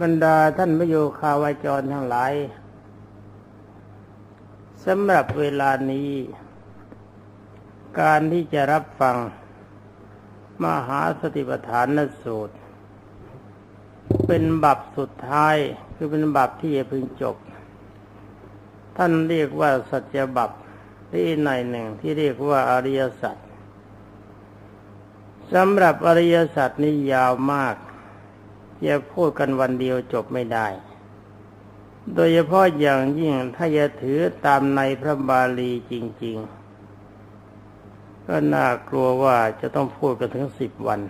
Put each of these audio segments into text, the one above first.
บรรดาท่านพระโยคาวาจรทั้งหลายสำหรับเวลานี้ การที่จะรับฟัง มหาสติปัฏฐานสูตร เป็นบับสุดท้ายคือเป็นบับที่จะพึงจบ ท่านเรียกว่าสัจบับที่ในหนึ่งที่เรียกว่าอริยสัจสำหรับอริยสัจนี้ยาวมาก จะพูดกันวันเดียวจบไม่ได้ โดยเฉพาะอย่างยิ่งถ้าจะถือตามในพระบาลีจริง ๆ ก็น่ากลัวว่าจะต้องพูดกันถึงสิบวัน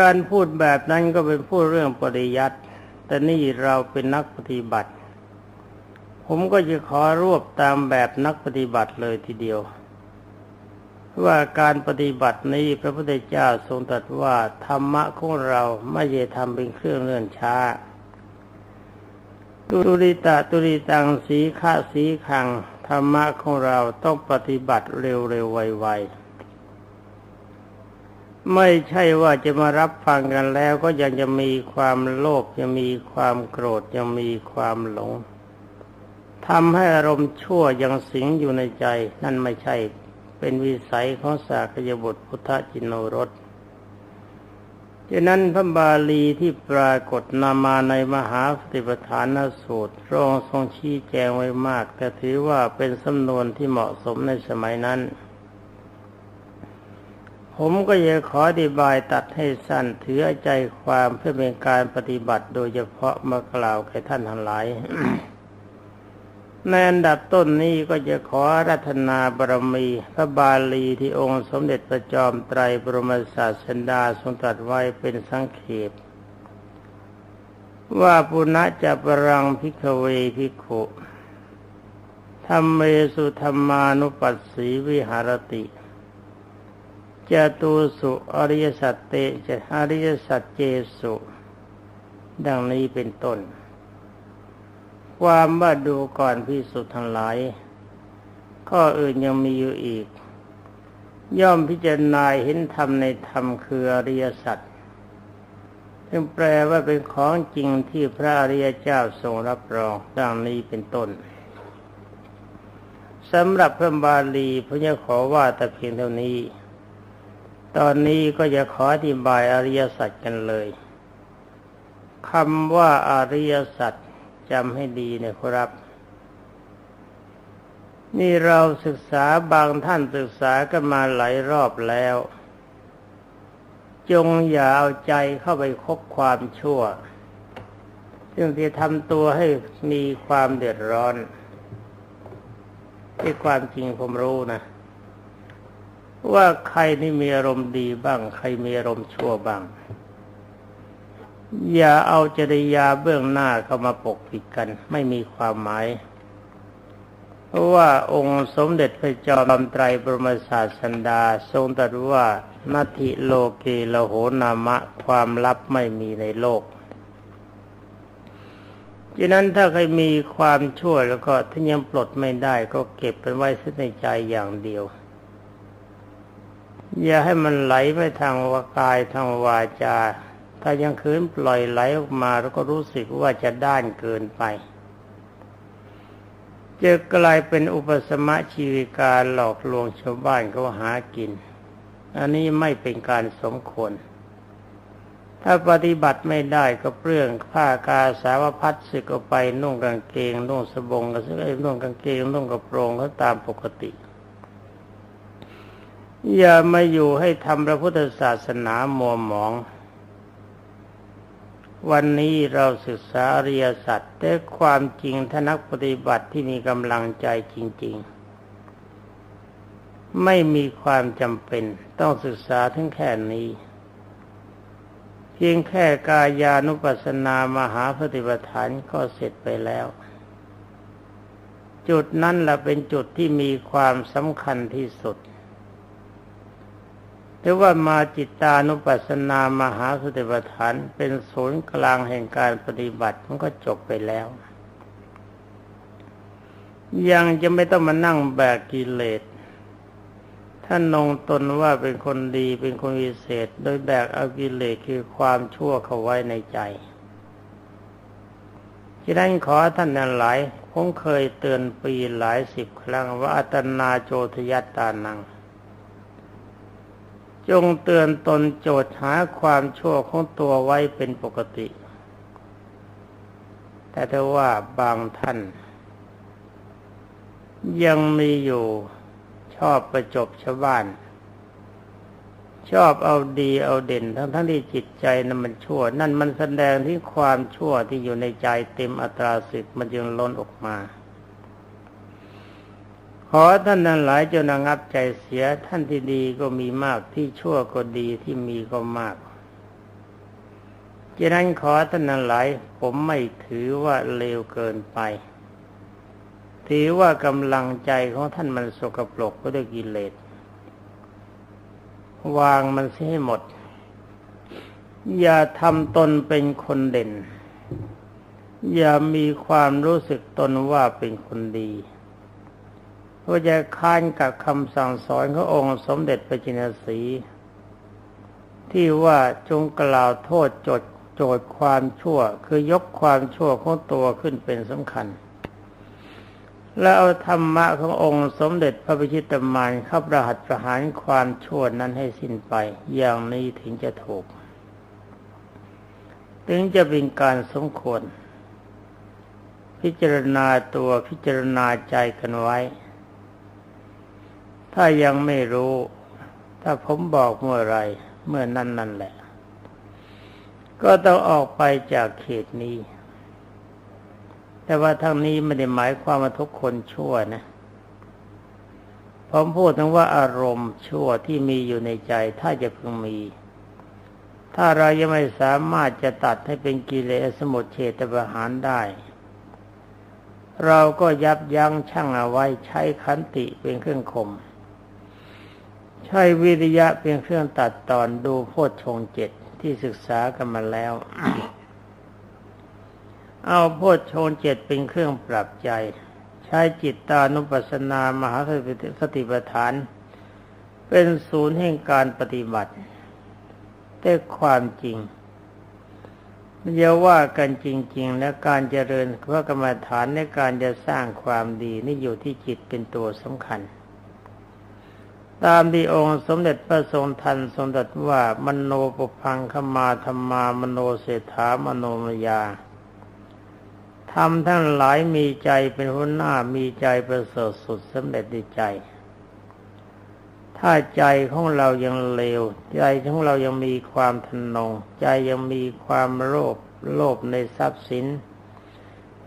การพูดแบบนั้นก็เป็นพูดเรื่องปริยัติแต่นี่เราเป็นนักปฏิบัติ ผมก็จะขอรวบตามแบบนักปฏิบัติเลยทีเดียว ว่าการปฏิบัตินี้พระพุทธเจ้าทรงตรัสว่าธรรมะของเราไม่ใช่ทำเป็นเครื่องเลื่อนช้าตุริตะตุริตังสีฆาสีขังธรรมะของเราต้องปฏิบัติเร็วๆไวๆไม่ใช่ว่าจะมารับฟังกันแล้วก็ยังจะมีความโลภยังมีความโกรธยังมีความหลงทำให้อารมณ์ชั่วยังสิงอยู่ในใจ นั่นไม่ใช่ เป็นวิสัยของสากยบุตรพุทธจินโนรสฉะนั้นพระบาลีที่ปรากฏนามาในมหาสติปัฏฐานสูตรรองทรงชี้แจงไว้มาก แต่ถือว่าเป็นสำนวนที่เหมาะสมในสมัยนั้น ผมก็จะขออธิบายตัดให้สั้นถือใจความเพื่อเป็นการปฏิบัติโดยเฉพาะมากล่าวแก่ท่านทั้งหลาย ในอันดับต้นนี้ก็จะขอรัตนาบารมี พระบาลีที่องค์สมเด็จพระจอมไตรบรมศาสดาทรงตรัสไว้เป็นสังเขปว่าปุณะจะปรังพิกเวพิกขุธรรมเมสุธรรมานุปัสสีวิหารติจตูสุอริยสัจเตจะอริยสัจเจสุ ดังนี้เป็นต้น ความว่าดูก่อนพิสุทธ์ทั้งหลาย ข้ออื่นยังมีอยู่อีก ย่อมพิจารณาเห็นธรรมในธรรมคืออริยสัจซึ่งแปลว่าเป็นของจริงที่พระอริยเจ้าทรงรับรองดังนี้เป็นต้นสำหรับพระบาลีพระจะขอว่าแต่เพียงเท่านี้ ตอนนี้ก็จะขออธิบายอริยสัจกันเลยคำว่าอริยสัจ จำให้ดีนะครับ นี่เราศึกษาบางท่านศึกษากันมาหลายรอบแล้ว จงอย่าเอาใจเข้าไปคบความชั่ว ซึ่งที่ทำตัวให้มีความเดือดร้อนที่ความจริงผมรู้นะ ว่าใครนี่มีอารมณ์ดีบ้าง ใครมีอารมณ์ชั่วบ้าง อย่าเอาจริยาเบื้องหน้าเข้ามาปกปิดกัน ไม่มีความหมาย เพราะว่าองค์สมเด็จพระจอมไตรบรมศาสดา ทรงตรัสว่านาทิโลเกลโหนามะความลับไม่มีในโลกฉะนั้นถ้าใครมีความชั่วแล้วก็ถ้ายังปลดไม่ได้ก็เก็บเป็นไว้ในใจอย่างเดียว อย่าให้มันไหลไปทางวากายทางวาจา ถ้ายังคืนปล่อยไหลออกมาเราก็รู้สึกว่าจะด้านเกินไป จะกลายเป็นอุปสมะชีวิการหลอกลวงชาวบ้านเขาหากิน อันนี้ไม่เป็นการสมควร ถ้าปฏิบัติไม่ได้ก็เปลื้องผ้ากาสาวพัดสึกออกไปนุ่งกางเกงนุ่งสบงก็สึกไอ้นุ่งกางเกงนุ่งกระโปรงก็ตามปกติอย่ามาอยู่ให้ทำพระพุทธศาสนามัวหมอง วันนี้เราศึกษาอริยสัจแต่ความจริงถ้านักปฏิบัติที่มีกำลังใจจริง ๆ ไม่มีความจำเป็นต้องศึกษาถึงแค่นี้ เพียงแค่กายานุปัสสนามหาปฏิปทานก็เสร็จไปแล้ว จุดนั้นแหละเป็นจุดที่มีความสำคัญที่สุด หรือว่ามาจิตานุปัสสนามหาสติปัฏฐาน เป็นศูนย์กลางแห่งการปฏิบัติมันก็จบไปแล้ว ยังจะไม่ต้องมานั่งแบกกิเลสท่านนงตนว่าเป็นคนดีเป็นคนวิเศษ โดยแบกเอากิเลสคือความชั่วเข้าไว้ในใจที่นั้นขอท่านนันหลายผมเคยเตือนปีหลายสิบครั้งว่าอัตนาโจทยัตตานัง จงเตือนตนโจทย์หาความชั่วของตัวไว้เป็นปกติ แต่ถ้าว่าบางท่าน ยังมีอยู่ชอบประจบชาวบ้าน ชอบเอาดีเอาเด่น ทั้งทั้งที่จิตใจนั้นมันชั่ว นั่นมันแสดงที่ความชั่วที่อยู่ในใจเต็มอัตราสิทธิ์มันจึงล้นออกมา ขอท่านนั้นหลายจนระงับใจเสียท่านที่ดีก็มีมากที่ชั่วก็ดีที่มีก็มากฉะนั้นขอท่านนั้นหลายผมไม่ถือว่าเลวเกินไป ถือว่ากำลังใจของท่านมันสกปรกก็ด้วยกิเลสวางมันเสียให้หมด อย่าทำตนเป็นคนเด่น อย่ามีความรู้สึกตนว่าเป็นคนดี ก็จะค้านกับคำสั่งสอนขององค์สมเด็จพระจินสี ที่ว่าจงกล่าวโทษจดโจทย์ความชั่ว คือยกความชั่วของตัวขึ้นเป็นสำคัญ แล้วเอาธรรมะขององค์สมเด็จพระพิชิตมารเข้าประหัตประหารความชั่วนั้นให้สิ้นไป อย่างนี้ถึงจะถูก ถึงจะเป็นการสมควร พิจารณาตัวพิจารณาใจกันไว้ ถ้ายังไม่รู้ ถ้าผมบอกเมื่อไรเมื่อนั้นนั่นแหละ ก็ต้องออกไปจากเขตนี้ แต่ว่าทั้งนี้ไม่ได้หมายความว่าทุกคนชั่วนะผมพูดถึงว่าอารมณ์ชั่วที่มีอยู่ในใจ ถ้าจะพึงมี ถ้าเรายังไม่สามารถจะตัดให้เป็นกิเลสมุทเฉตประหารได้ เราก็ยับยั้งชั่งเอาไว้ใช้ขันติเป็นเครื่องข่ม ใช้วิริยะเป็นเครื่องตัดตอนดูโพชฌงเจ็ดที่ศึกษากันมาแล้ว เอาโพชฌงเจ็ดเป็นเครื่องปรับใจ ใช้จิตตานุปัสสนามหาสติปัฏฐาน เป็นศูนย์แห่งการปฏิบัติแต่ความจริงอย่าว่ากันจริง ๆ และการเจริญพระกรรมฐานในการจะสร้างความดีนี่อยู่ที่จิตเป็นตัวสำคัญ ตามที่องค์สมเด็จพระทรงทันทรงตรัสว่ามโนปุพังขมาธรรมามโนเศรษฐามโนมยาทำทั้งหลายมีใจเป็นหัวหน้ามีใจประเสริฐสุดสำเร็จในใจ ถ้าใจของเรายังเลว ใจของเรายังมีความทนง ใจยังมีความโลภโลภในทรัพย์สิน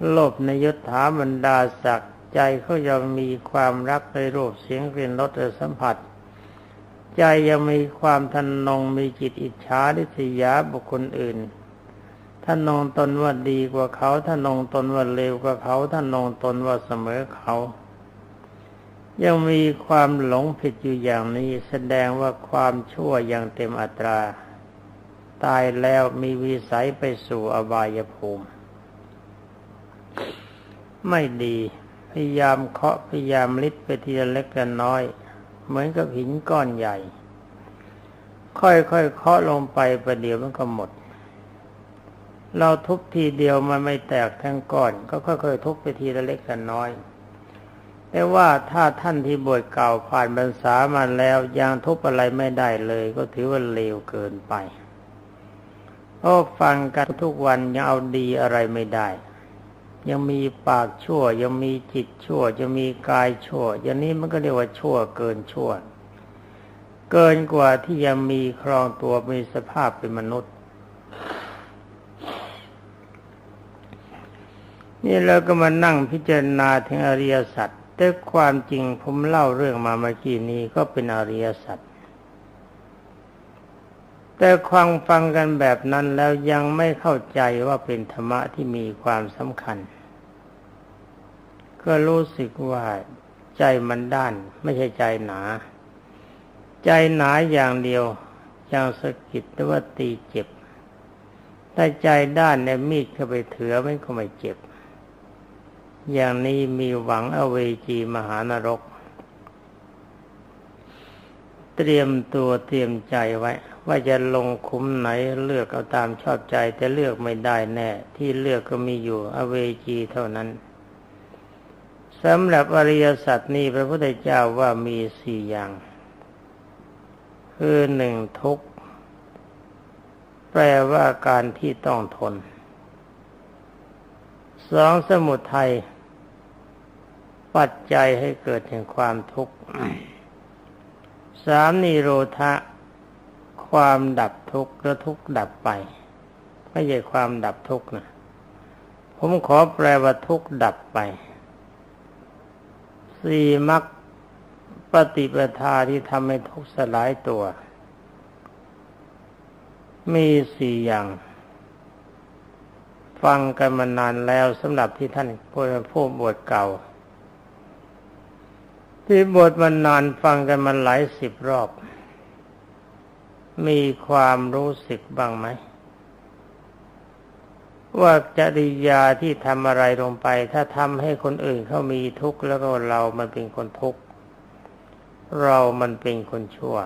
โลภในยศถาบรรดาศักดิ์ ใจเขายังมีความรักในรูปเสียงกลิ่นรสสัมผัส ใจยังมีความทนนงมีจิตอิจฉาดิษยาบุคคลอื่นท่านนองตนว่าดีกว่าเขาท่านนองตนว่าเลวกว่าเขาท่านนองตนว่าเสมอเขา ยังมีความหลงผิดอยู่อย่างนี้แสดงว่าความชั่วยังเต็มอัตรา ตายแล้วมีวิสัยไปสู่อบายภูมิ ไม่ดี พยายามเคาะพยายามลิดไปทีละเล็กละน้อย เหมือนกับหินก้อนใหญ่ ค่อยๆเคาะลงไปประเดี๋ยวมันก็หมด เราทุบทีเดียวมันไม่แตกทั้งก้อน ก็ค่อยๆทุบไปทีละเล็กละน้อยแต่ว่าถ้าท่านที่บวชเก่าผ่านบรรษามาแล้วยังทุบอะไรไม่ได้เลย ก็ถือว่าเลวเกินไปเพราะฟังกันทุกวันยังเอาดีอะไรไม่ได้ ยังมีปากชั่ว ยังมีจิตชั่ว ยังมีกายชั่ว อย่างนี้มันก็เรียกว่าชั่วเกินชั่ว เกินกว่าที่ยังมีครองตัวมีสภาพเป็นมนุษย์ นี่เราก็มานั่งพิจารณาถึงอริยสัจแต่ความจริงผมเล่าเรื่องมาเมื่อกี้นี้ก็เป็นอริยสัจแต่ความฟังกันแบบนั้นแล้วยังไม่เข้าใจว่าเป็นธรรมะที่มีความสำคัญ ก็รู้สึกว่าใจมันด้านไม่ใช่ใจหนา ใจหนาอย่างเดียวอย่างสะกิดหรือว่าตีเจ็บถ้าใจด้านเนี่ยมีดเข้าไปเถือมันก็ไม่เจ็บ อย่างนี้มีหวังอเวจีมหานรก เตรียมตัวเตรียมใจไว้ ว่าจะลงคุ้มไหนเลือกเอาตามชอบใจแต่เลือกไม่ได้แน่ ที่เลือกก็มีอยู่อเวจีเท่านั้น สำหรับอริยสัจนี้พระพุทธเจ้าว่ามีสี่อย่าง คือหนึ่งทุกข์ แปลว่าการที่ต้องทนสองสมุทัยปัจจัยให้เกิดแห่งความทุกข์สามนิโรธะ ความดับทุกข์และทุกข์ดับไป ไม่ใช่ความดับทุกข์นะ ผมขอแปลว่าทุกข์ดับไป สี่มรรคปฏิปทาที่ทำให้ทุกสลายตัว มีสี่อย่าง ฟังกันมานานแล้วสำหรับที่ท่านผู้ผู้บวชเก่า ที่บวชมานานฟังกันมาหลายสิบรอบ มีความรู้สึกบ้างไหม ว่าจริยาที่ทำอะไรลงไป ถ้าทำให้คนอื่นเขามีทุกข์แล้วก็เรามันเป็นคนทุกข์เรามันเป็นคนชั่ว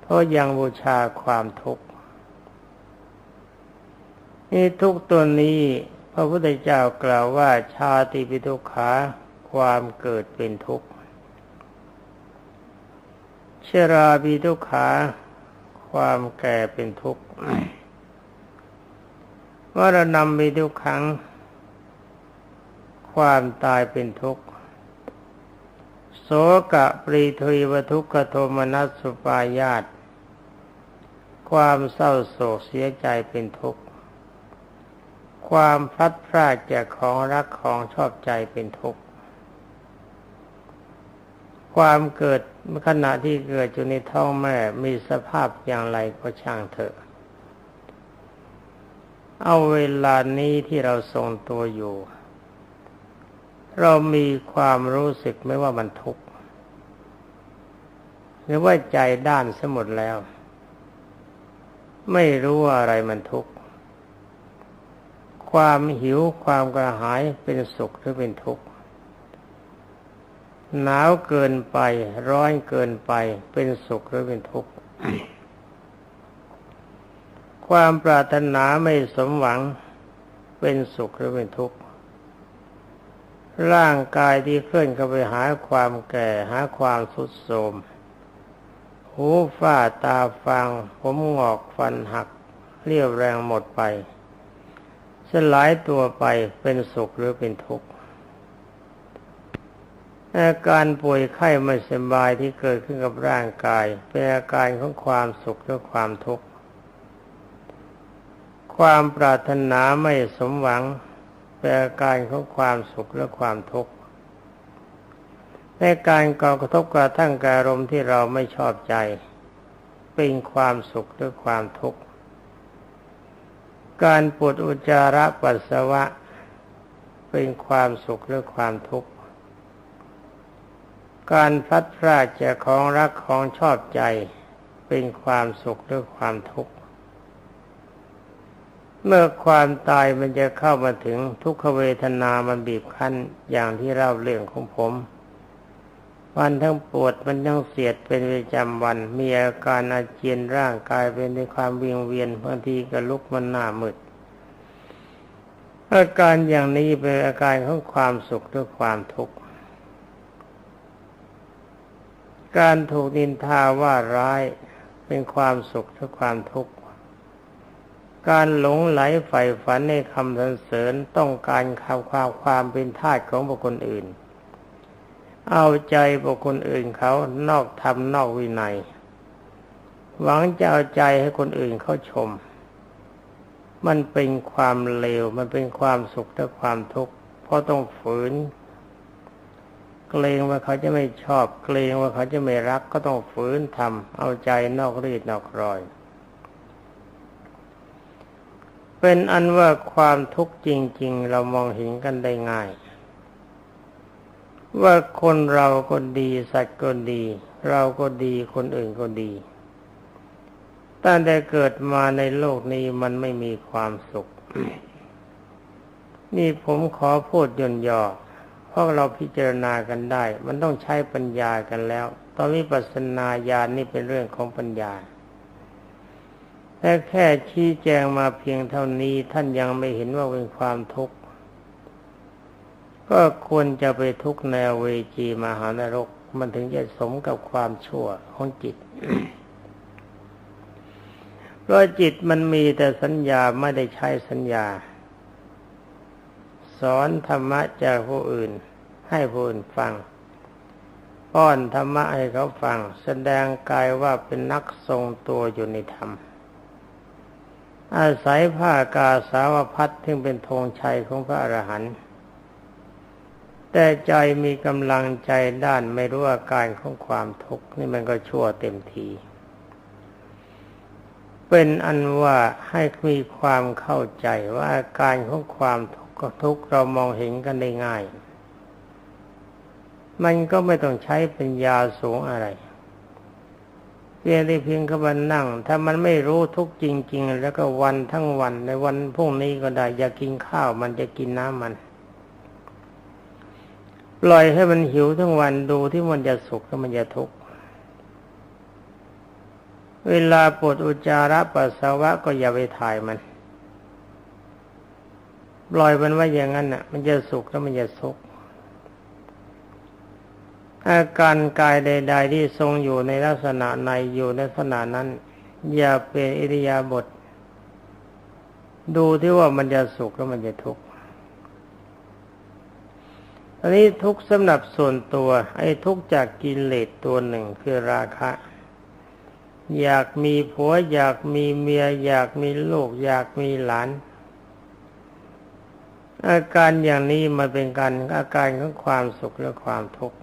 เพราะยังบูชาความทุกข์นี่ทุกตัวนี้พระพุทธเจ้ากล่าวว่าชาติปิทุกขาความเกิดเป็นทุกข์ชราปิทุกขาความแก่เป็นทุกข์ ว่ารณำมีทุกขังความตายเป็นทุกข์โสกะปรีทวีวทุกขโทมนัสสุปายาตความเศร้าโศกเสียใจเป็นทุกข์ ความพลัดพรากจากของรักของชอบใจเป็นทุกข์ ความเกิดขณะที่เกิดอยู่ในท้องแม่มีสภาพอย่างไรก็ช่างเถอะ เอาเวลานี้ที่เราทรงตัวอยู่ เรามีความรู้สึกไม่ว่ามันทุกข์หรือว่าใจด้านสมุดแล้ว ไม่รู้อะไรมันทุกข์ความหิวความกระหายเป็นสุขหรือเป็นทุกข์หนาวเกินไปร้อนเกินไปเป็นสุขหรือเป็นทุกข์ ความปรารถนาไม่สมหวังเป็นสุขหรือเป็นทุกข์ ร่างกายที่เคลื่อนเข้าไปหาความแก่หาความสุดโทรมหูฝ้าตาฟัง ผมงอกฟันหัก เรียวแรงหมดไปสลายตัวไปเป็นสุขหรือเป็นทุกข์อาการป่วยไข้ไม่สบายที่เกิดขึ้นกับร่างกาย เป็นอาการของความสุขหรือความทุกข์ ความปรารถนาไม่สมหวังเป็นอาการของความสุขและความทุกข์ในการก่อกระทบกระทั่งกอารมณ์ที่เราไม่ชอบใจ เป็นความสุขหรือความทุกข์การปวดอุจจาระปัสสาวะ เป็นความสุขหรือความทุกข์การพัดพรากจากของรักของชอบใจ เป็นความสุขหรือความทุกข์ เมื่อความตายมันจะเข้ามาถึงทุกขเวทนามันบีบคั้นอย่างที่เล่าเรื่องของผมวันทั้งปวดมันยังเสียดเป็นประจำวัน มีอาการอาเจียนร่างกายเป็นในความวิงเวียนบางทีก็ลุกมันหน้ามืดอาการอย่างนี้เป็นอาการของความสุขหรือความทุกข์การถูกนินทาว่าร้ายเป็นความสุขหรือความทุกข์ การหลงไหลใฝ่ฝันในคำสรรเสริญต้องการข่าวความความเป็นทาสของบุคคลอื่น เอาใจบุคคลอื่นเขานอกธรรมนอกวินัย หวังจะเอาใจให้คนอื่นเขาชม มันเป็นความเลวมันเป็นความสุขและความทุกข์เพราะต้องฝืน เกรงว่าเขาจะไม่ชอบ เกรงว่าเขาจะไม่รักก็ต้องฝืนทำเอาใจนอกรีดนอกรอย เป็นอันว่าความทุกข์จริง ๆ เรามองเห็นกันได้ง่าย ว่าคนเราก็ดีสัตว์ก็ดี เราก็ดีคนอื่นก็ดีตั้งแต่เกิดมาในโลกนี้มันไม่มีความสุข นี่ผมขอพูดย่นย่อเพราะเราพิจารณากันได้ มันต้องใช้ปัญญากันแล้ว ตอนวิปัสสนาญาณนี่เป็นเรื่องของปัญญา แต่แค่ชี้แจงมาเพียงเท่านี้ท่านยังไม่เห็นว่าเป็นความทุกข์ ก็ควรจะไปทุกข์ในเวจีมหานรก มันถึงจะสมกับความชั่วของจิตเพราะจิตมันมีแต่สัญญาไม่ได้ใช้สัญญา สอนธรรมะจากผู้อื่น ให้ผู้อื่นฟังป้อนธรรมะให้เขาฟัง แสดงกายว่าเป็นนักทรงตัวอยู่ในธรรม อาศัยผ้ากาสาวพัดที่เป็นธงชัยของพระอรหันต์แต่ใจมีกำลังใจด้านไม่รู้อาการของความทุกข์นี่มันก็ชั่วเต็มที เป็นอันว่าให้มีความเข้าใจว่าอาการของความทุกข์ทุกข์เรามองเห็นกันได้ง่าย มันก็ไม่ต้องใช้ปัญญาสูงอะไร พียงได้เพียงขบันนั่ง ถ้ามันไม่รู้ทุกจริง ๆ แล้วก็วันทั้งวันในวันพรุ่งนี้ก็ได้ อยากกินข้าวมันจะกินน้ำมัน ปล่อยให้มันหิวทั้งวันดูที่มันจะสุขแล้วมันจะทุกข์เวลาปวดอุจจาระปัสสาวะก็อย่าไปถ่ายมัน ปล่อยมันไว้อย่างนั้นน่ะ มันจะสุขแล้วมันจะสุกข์ อาการกายใด ๆ ที่ทรงอยู่ในลักษณะในอยู่ในลักษณะนั้น อย่าเป็นอิริยาบถดูที่ว่ามันจะสุขแล้วมันจะทุกข์อันนี้ทุกข์สำหรับส่วนตัว ไอ้ทุกข์จากกิเลสตัวหนึ่งคือราคะ อยากมีผัว อยากมีเมีย อยากมีลูก อยากมีหลาน อาการอย่างนี้มันเป็นการอาการของความสุขและความทุกข์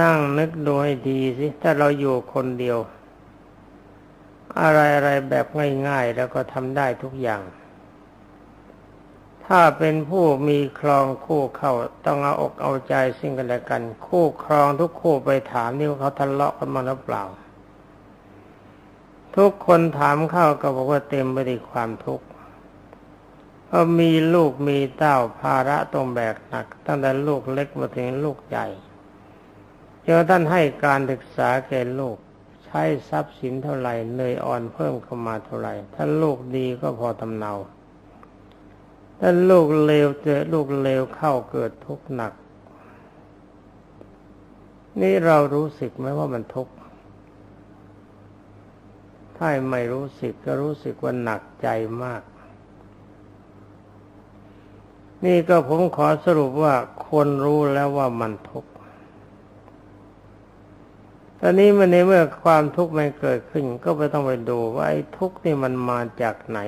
นั่งนึกดูให้ดีสิ ถ้าเราอยู่คนเดียว อะไรอะไรแบบง่าย ๆ แล้วก็ทำได้ทุกอย่าง ถ้าเป็นผู้มีครองคู่เข้าต้องเอาอกเอาใจซึ่งกันและกัน คู่ครองทุกคู่ไปถามนี่ว่าเขาทะเลาะกันมาหรือเปล่า ทุกคนถามเข้าก็บอกว่าเต็มไปด้วยความทุกข์พราะมีลูกมีเต้าภาระต้องแบกหนัก ตั้งแต่ลูกเล็กมาถึงลูกใหญ่ เจ้าท่านให้การศึกษาแก่ลูก ใช้ทรัพย์สินเท่าไหร่เนยอ่อนเพิ่มเข้ามาเท่าไหร่ถ้าลูกดีก็พอทำเนาถ้าลูกเลวเจอลูกเลวเข้าเกิดทุกข์หนัก นี่เรารู้สึกไหมว่ามันทุกข์ถ้าไม่รู้สึกก็รู้สึกว่าหนักใจมาก นี่ก็ผมขอสรุปว่าคนรู้แล้วว่ามันทุกข์ ตอนนี้มันในเมื่อความทุกข์มันเกิดขึ้น ก็ไปต้องไปดูว่าไอ้ทุกข์นี่มันมาจากไหน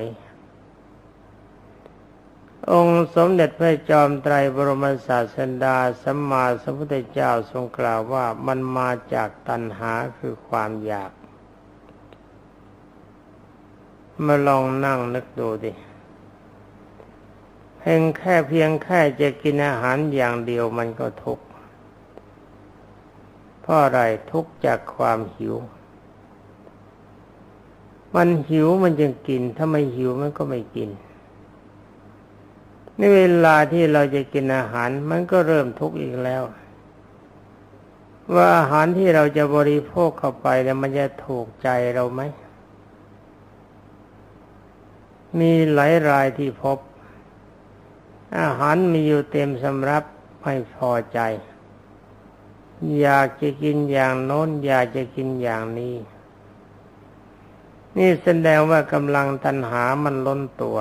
องค์สมเด็จพระจอมไตรบรมศาสดาสัมมาสัมพุทธเจ้าทรงกล่าวว่ามันมาจากตัณหาคือความอยาก มาลองนั่งนึกดูดิเพียงแค่เพียงแค่จะกินอาหารอย่างเดียวมันก็ทุกข์ เพราะอะไรทุกจากความหิว มันหิวมันจึงกิน ถ้าไม่หิวมันก็ไม่กิน ในเวลาที่เราจะกินอาหารมันก็เริ่มทุกข์อีกแล้ว ว่าอาหารที่เราจะบริโภคเข้าไปแล้วมันจะถูกใจเราไหม มีหลายรายที่พบ อาหารมีอยู่เต็มสำรับไม่พอใจ อยากจะกินอย่างโน้น อยากจะกินอย่างนี้ นี่แสดงว่ากำลังตัณหามันล้นตัว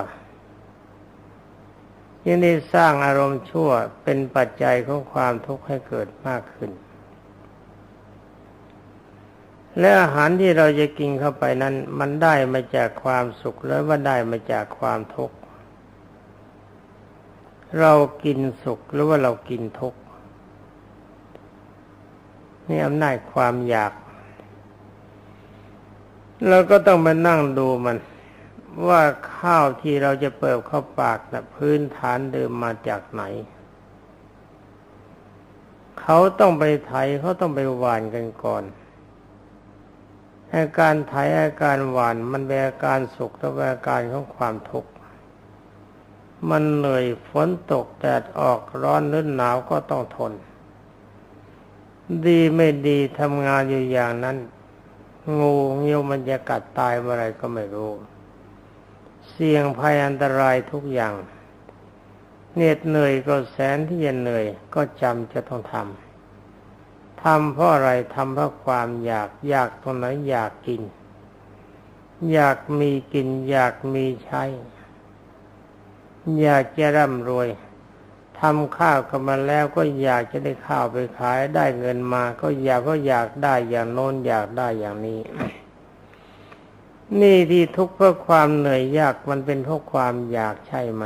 ยังได้สร้างอารมณ์ชั่วเป็นปัจจัยของความทุกข์ให้เกิดมากขึ้น และอาหารที่เราจะกินเข้าไปนั้น มันได้มาจากความสุขแล้วว่าได้มาจากความทุกข์เรากินสุขหรือว่าเรากินทุกข์ นี่อำนาจความอยากเราก็ต้องมานั่งดูมัน ว่าข้าวที่เราจะเปิดเข้าปากนะพื้นฐานเดิมมาจากไหน เขาต้องไปไถเขาต้องไปหวานกันก่อนอาการไถอาการหวานมันเป็นอาการสุขและเป็นอาการของความทุกข์มันเหนื่อยฝนตกแดดออกร้อนหรือหนาวก็ต้องทน ดีไม่ดีทำงานอยู่อย่างนั้น งูเงี้ยวมันจะกัดตายเมื่อไรก็ไม่รู้ เสี่ยงภัยอันตรายทุกอย่างเหน็ดเหนื่อยก็แสนที่จะเหนื่อยก็จำจะต้องทำทำเพราะอะไรทำเพราะความอยากอยากตรงไหนอยากกิน อยากมีกิน อยากมีใช้ อยากจะร่ำรวย ทำข้าวกันมาแล้วก็อยากจะได้ข้าวไปขายได้เงินมา ก็อยากก็อยากได้อย่างโน้นอยากได้อย่างนี้ นี่ที่ทุกข์เพราะความเหนื่อยยากมันเป็นเพราะความอยากใช่ไหม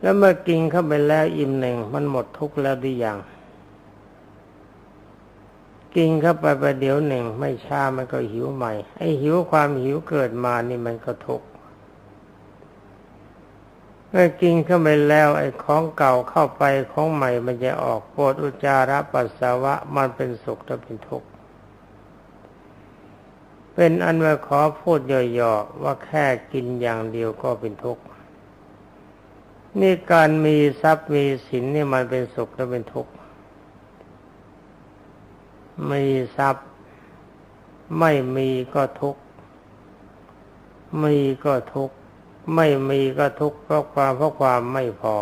แล้วเมื่อกินเข้าไปแล้วอิ่มหนึ่งมันหมดทุกข์แล้วดีอย่าง กินเข้าไปประเดี๋ยวหนึ่งไม่ช้ามันก็หิวใหม่ไอ้หิวความหิวเกิดมานี่มันก็ทุกข์ เมื่อกินเข้าไปแล้วไอ้ของเก่าเข้าไปของใหม่มันจะออกปวดอุจจาระปัสสาวะมันเป็นสุขและเป็นทุกข์เป็นอันว่าขอพูดย่อๆว่าแค่กินอย่างเดียวก็เป็นทุกข์นี่การมีทรัพย์มีสินนี่มันเป็นสุขและเป็นทุกข์มีทรัพย์ไม่มีก็ทุกข์มีก็ทุกข์ ไม่มีก็ทุกข์เพราะความเพราะความไม่พอ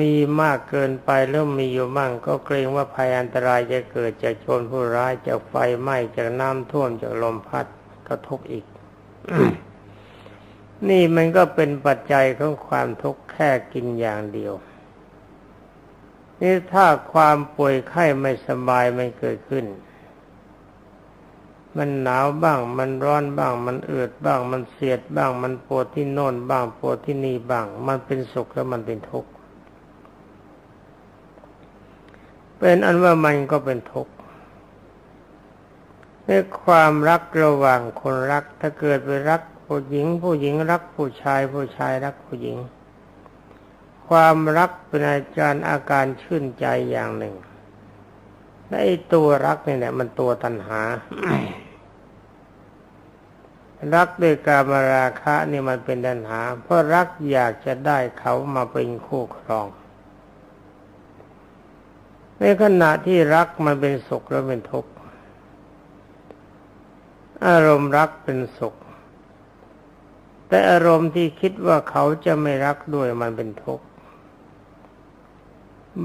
มีมากเกินไปแล้วมีอยู่มั่ง ก็เกรงว่าภัยอันตรายจะเกิดจากโจรผู้ร้ายจากไฟไหม้จากน้ำท่วมจากลมพัดก็ทุกข์อีก นี่มันก็เป็นปัจจัยของความทุกข์แค่กินอย่างเดียว นี่ถ้าความป่วยไข้ไม่สบายมันเกิดขึ้น มันหนาวบ้าง มันร้อนบ้าง มันเอืดบ้าง มันเสียดบ้าง มันปวดที่โน่นบ้าง ปวดที่นี่บ้าง มันเป็นสุขแล้วมันเป็นทุกข์ เป็นอันว่ามันก็เป็นทุกข์ในความรักระหว่างคนรัก ถ้าเกิดไปรักผู้หญิง ผู้หญิงรักผู้ชาย ผู้ชายรักผู้หญิง ความรักเป็นอาการอาการชื่นใจอย่างหนึ่งและไอ้ตัวรักนี่แหละมันตัวตัณหา รักด้วยกามราคะนี่มันเป็นตัณหา เพราะรักอยากจะได้เขามาเป็นคู่ครอง ในขณะที่รักมันเป็นสุขแล้วเป็นทุกข์อารมณ์รักเป็นสุข แต่อารมณ์ที่คิดว่าเขาจะไม่รักด้วยมันเป็นทุกข์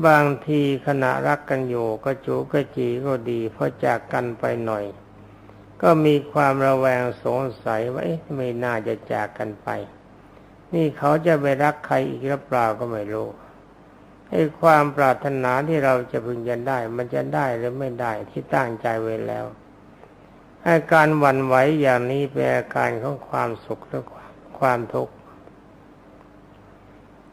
บางทีขณะรักกันอยู่ก็จูก็จีก็ดีเพอจากกันไปหน่อย ก็มีความระแวงสงสัยว่าไม่น่าจะจากกันไป นี่เขาจะไปรักใครอีกหรือเปล่าก็ไม่รู้ให้ความปรารถนาที่เราจะพึงยันได้ มันจะได้หรือไม่ได้ที่ตั้งใจไว้แล้วอาการหวั่นไหวอย่างนี้เป็นอาการของความสุขหรือความทุกข์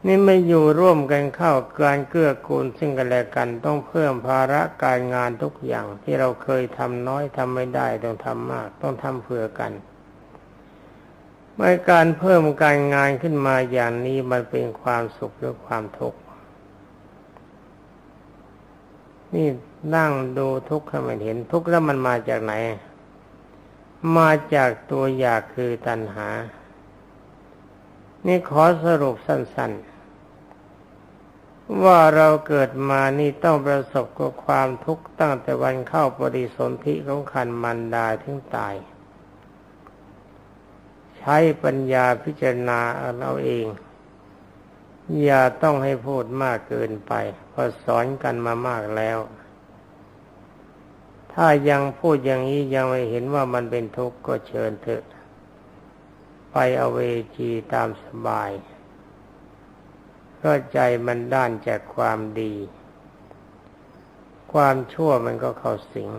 นี่ไม่อยู่ร่วมกันเข้าการเกื้อกูลซึ่งกันและกันต้องเพิ่มภาระการงานทุกอย่างที่เราเคยทำน้อยทำไม่ได้ต้องทำมาก ต้องทำเผื่อกันเมื่อการเพิ่มการงานขึ้นมาอย่างนี้มันเป็นความสุขหรือความทุกข์นี่นั่งดูทุกข์ให้มันเห็นทุกข์แล้วมันมาจากไหน มาจากตัวอยากคือตัณหา นี่ขอสรุปสั้นๆ ว่าเราเกิดมานี่ต้องประสบกับความทุกข์ตั้งแต่วันเข้าปฏิสนธิของขันมันดาถึงตาย ใช้ปัญญาพิจารณาเอาเอง อย่าต้องให้พูดมากเกินไปเพราะสอนกันมามากแล้ว ถ้ายังพูดอย่างนี้ยังไม่เห็นว่ามันเป็นทุกข์ก็เชิญเถอะ ไปเอาเวจีตามสบาย เพราะใจมันด้านจากความดี ความชั่วมันก็เข้าสิง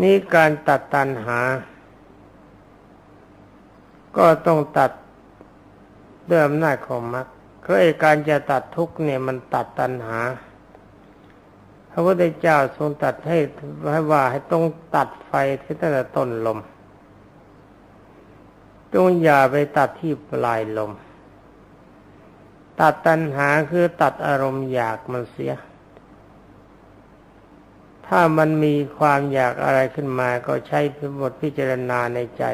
นี่การตัดตัณหา ก็ต้องตัดด้วยอำนาจของมรรคก็ไอการจะตัดทุกเนี่ยมันตัดตัณหาพระพุทธเจ้าทรงตัดให้ให้ว่าให้ต้องตัดไฟที่ตั้งแต่ต้นลมจงอย่าไปตัดที่ปลายลม ตัดตัณหาคือตัดอารมณ์อยากมันเสีย ถ้ามันมีความอยากอะไรขึ้นมาก็ใช้พิบทพิจารณาในใจ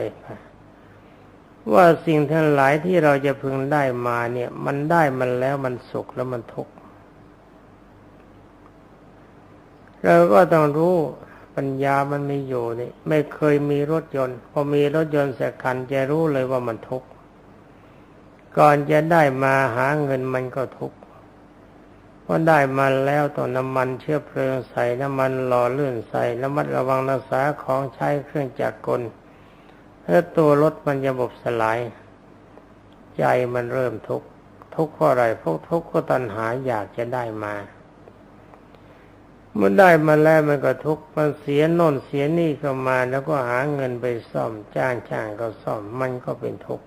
ว่าสิ่งทั้งหลายที่เราจะพึงได้มาเนี่ย มันได้มันแล้วมันสุขแล้วมันทุกข์เราก็ต้องรู้ปัญญามันมีอยู่นี่ ไม่เคยมีรถยนต์ พอมีรถยนต์สักคันจะรู้เลยว่ามันทุกข์ ก่อนจะได้มาหาเงินมันก็ทุกข์พอได้มาแล้วต้องน้ำมันเชื้อเพลิงใส่น้ำมันหล่อลื่นใส่ระมัดระวังรักษาของใช้เครื่องจักรกลแล้วตัวรถมันจะบบสลาย ใจมันเริ่มทุกข์ทุกข์เพราะอะไรพวกทุกข์ก็ตัณหาอยากจะได้มาเมื่อได้มาแล้วมันก็ทุกข์มันเสียน่นเสียนี่เข้ามาแล้วก็หาเงินไปซ่อมจ้างช่างก็ซ่อมมันก็เป็นทุกข์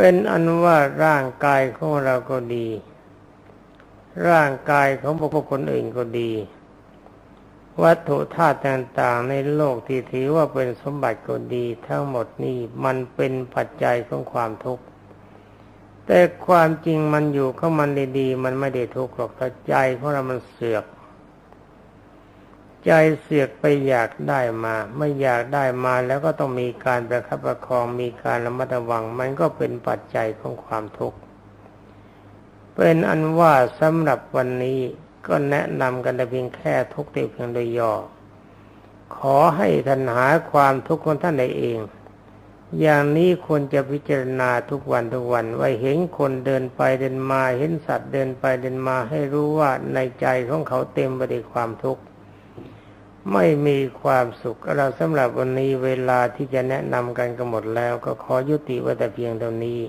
เป็นอันว่าร่างกายของเราก็ดี ร่างกายของบุคคลอื่นก็ดี วัตถุธาตุต่างๆในโลกที่ถือว่าเป็นสมบัติก็ดี ทั้งหมดนี้มันเป็นปัจจัยของความทุกข์แต่ความจริงมันอยู่ของมันดีๆมันไม่ได้ทุกข์หรอกแต่ใจของเรามันเสือก ใจเสือกไปอยากได้มาไม่อยากได้มาแล้วก็ต้องมีการประคับประคองมีการระมัดระวัง มันก็เป็นปัจจัยของความทุกข์เป็นอันว่าสำหรับวันนี้ก็แนะนำกันแต่เพียงแค่ทุกข์แต่เพียงโดยย่อขอให้ท่านหาความทุกข์ของท่านเอง อย่างนี้ควรจะพิจารณาทุกวันทุกวันว่าเห็นคนเดินไปเดินมาเห็นสัตว์เดินไปเดินมาให้รู้ว่าในใจของเขาเต็มไปด้วยความทุกข์ ไม่มีความสุขเราสำหรับวันนี้เวลาที่จะแนะนำกันก็หมดแล้ว ก็ขอยุติไว้แต่เพียงเท่านี้